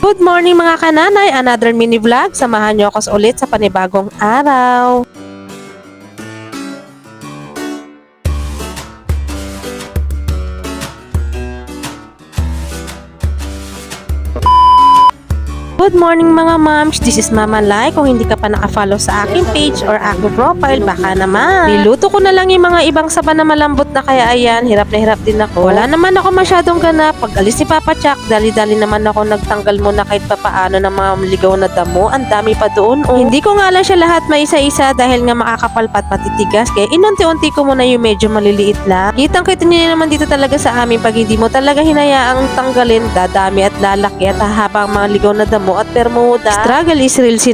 Good morning mga kananay! Another mini vlog. Samahan niyo ako ulit sa panibagong araw. Good morning mga moms! This is Mama Lai. Kung hindi ka pa nakafollow sa aking page or aking profile, baka naman. Niluto ko na lang yung mga ibang saba na malambot na kaya ayan, hirap na hirap din ako. Wala naman ako masyadong ganap. Pag alis ni Papa Chuck, dali-dali naman ako nagtanggal muna kahit papaano ng mga ligaw na damo. Ang dami pa doon. Oh. Hindi ko nga lang siya lahat may isa-isa dahil nga makakapalpat matitigas. Kaya inunti-unti ko muna yung medyo maliliit lang. Kitang-kita niyo naman dito talaga sa amin pag hindi mo talaga hinayaang tanggalin, dadami at lalaki at hahabang mga ligaw na damo at permuda. Struggle is real si.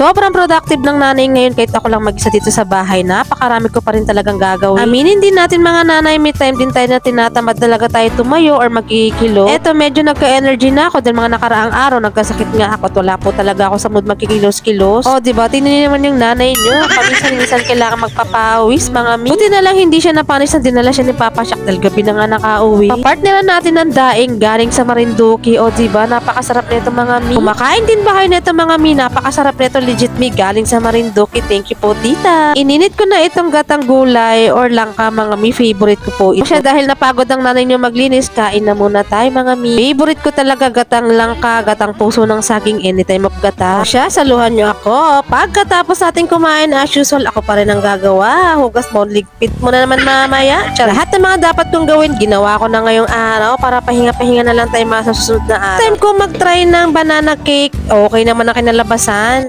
Sobrang productive ng nanay ngayon kahit ako lang mag-isa dito sa bahay. Napakarami ko pa rin talagang gagawin. Aminin din natin mga nanay, may time din tayo na tinatamad talaga tayo tumayo or magkikilo. Eto, medyo nagka-energy na ako dahil mga nakaraang araw nagkasakit nga ako at wala po talaga ako sa mood magkikilos-kilos. O, di ba? Tingnan niyo naman yung nanay nyo. Paminsan-minsan kailangan magpapawis, mga mi. Buti na lang hindi siya napanis na dinala siya ni Papa Shak dahil gabi na nga nakauwi. Papartneran natin ng daing galing sa Marinduque. O, di ba? Napakasarap nito mga mi. Kumakain din ba kayo nito mga mi? Napakasarap nito legit mi galing sa Marinduque. Thank you po, tita. Ininit ko na itong gatang gulay or langka mga mi. Favorite ko po ito. Siya dahil napagod ang nanay niyo maglinis, kain na muna tayo mga mi. Favorite ko talaga gatang langka, gatang puso ng saging anytime of gata. Siya, saluhan niyo ako. Pagkatapos natin kumain, as usual, ako pa rin ang gagawa. Hugas mo, ligpit mo na naman mamaya. Tsaka lahat ng mga dapat kong gawin, ginawa ko na ngayong araw para pahinga-pahinga na lang tayo mga sa susunod na araw. Time ko mag-try ng banana cake, okay naman ang kinalabasan.